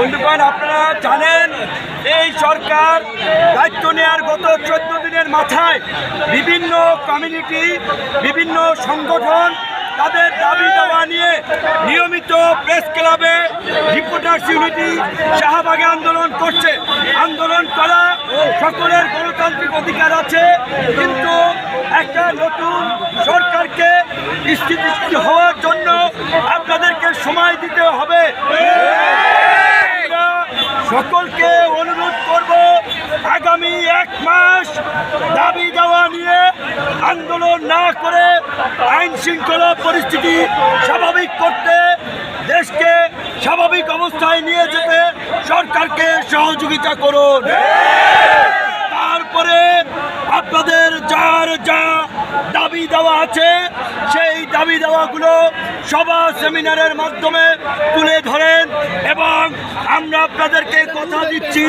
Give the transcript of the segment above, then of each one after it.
বন্ধুগণ আপনারা জানেন, এই সরকার দায়িত্ব নেওয়ার গত চোদ্দ দিনের মাথায় বিভিন্ন কমিউনিটি বিভিন্ন সংগঠন তাদের দাবি দাওয়া নিয়ে নিয়মিত প্রেস ক্লাবে রিপোর্টার্স ইউনিটি শাহবাগে আন্দোলন করছে। আন্দোলন করা সকলের গণতান্ত্রিক অধিকার আছে, কিন্তু একটা নতুন সরকারকে স্থিতিশীল হওয়ার জন্য আপনাদেরকে সময় দিতে হবে। সকলকে অনুরোধ করব আগামী এক মাস দাবি দেওয়া নিয়ে আন্দোলন না করে আইন শৃঙ্খলা পরিস্থিতি স্বাভাবিক করতে দেশকে স্বাভাবিক অবস্থায় নিয়ে যেতে সরকারকে সহযোগিতা করুন। তারপরে আপনাদের যার যা দাবি দেওয়া আছে, সেই দাবি দেওয়াগুলো সভা সেমিনারের মাধ্যমে তুলে ধরেন এবং আমরা আপনাদেরকে কথা দিচ্ছি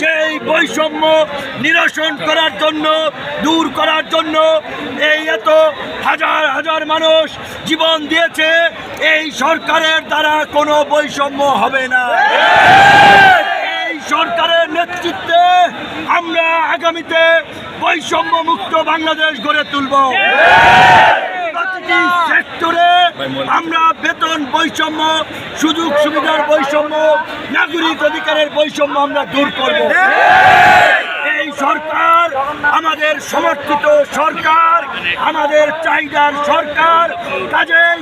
যে এই বৈষম্য নিরসন করার জন্য, দূর করার জন্য এই এত হাজার হাজার মানুষ জীবন দিয়েছে, এই সরকারের দ্বারা কোনো বৈষম্য হবে না। এই সরকারের নেতৃত্বে আমরা আগামীতে বৈষম্য মুক্ত বাংলাদেশ গড়ে তুলব। আমরা বেতন বৈষম্য সুযোগ সুবিধার বৈষম্য, নাগরিক অধিকারের বৈষম্য আমরা দূর করব। এই সরকার আমাদের সমর্থিত সরকার, আমাদের চাহিদার সরকার, কাজেই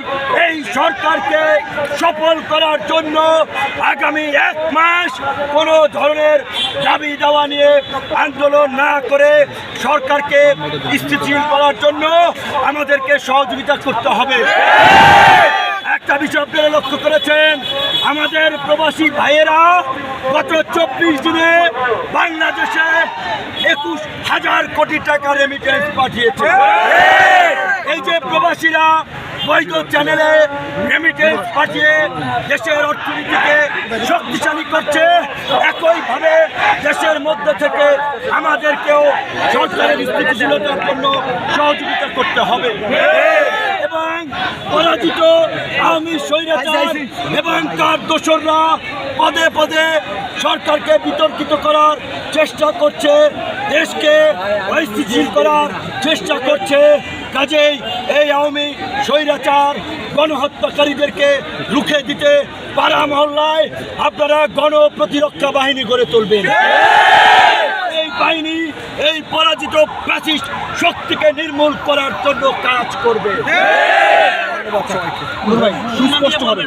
এই সরকারকে সফল করার জন্য আগামী এক মাস কোনো ধরনের দাবি দেওয়া নিয়ে আন্দোলন না করে সরকারকে স্থিতিশীল করার জন্য আমাদেরকে সহযোগিতা করতে হবে। একটা বিষয় আপনারা লক্ষ্য করেছেন, আমাদের প্রবাসী ভাইয়েরা গত চব্বিশ দিনে বাংলাদেশে একুশ হাজার কোটি টাকা রেমিটেন্স পাঠিয়েছে। এই যে প্রবাসীরা বৈধ চ্যানেলে রেমিটেন্স পাঠিয়ে দেশের অর্থনীতিকে শক্তিশালী করছে, একইভাবে দেশের মধ্যে থেকে আমাদেরকেও সরকারের স্থিতিশীলতার জন্য সহযোগিতা করতে হবে। এবং পরাজিত আওয়ামী স্বৈরাচার এবং তার দোসররা পদে পদে সরকারকে বিতর্কিত করার চেষ্টা করছে। দেশকে অস্থিতিশীল করার চেষ্টা করছে। কাজেই এই আওয়ামী স্বৈরাচার গণহত্যাকারীদেরকে রুখে দিতে পাড়া মহল্লায় আপনারা গণপ্রতিরক্ষা বাহিনী গড়ে তুলবেন। এই বাহিনী এই পরাজিত ফ্যাসিস্ট শক্তিকে নির্মূল করার জন্য কাজ করবে। সুস্পষ্ট হবে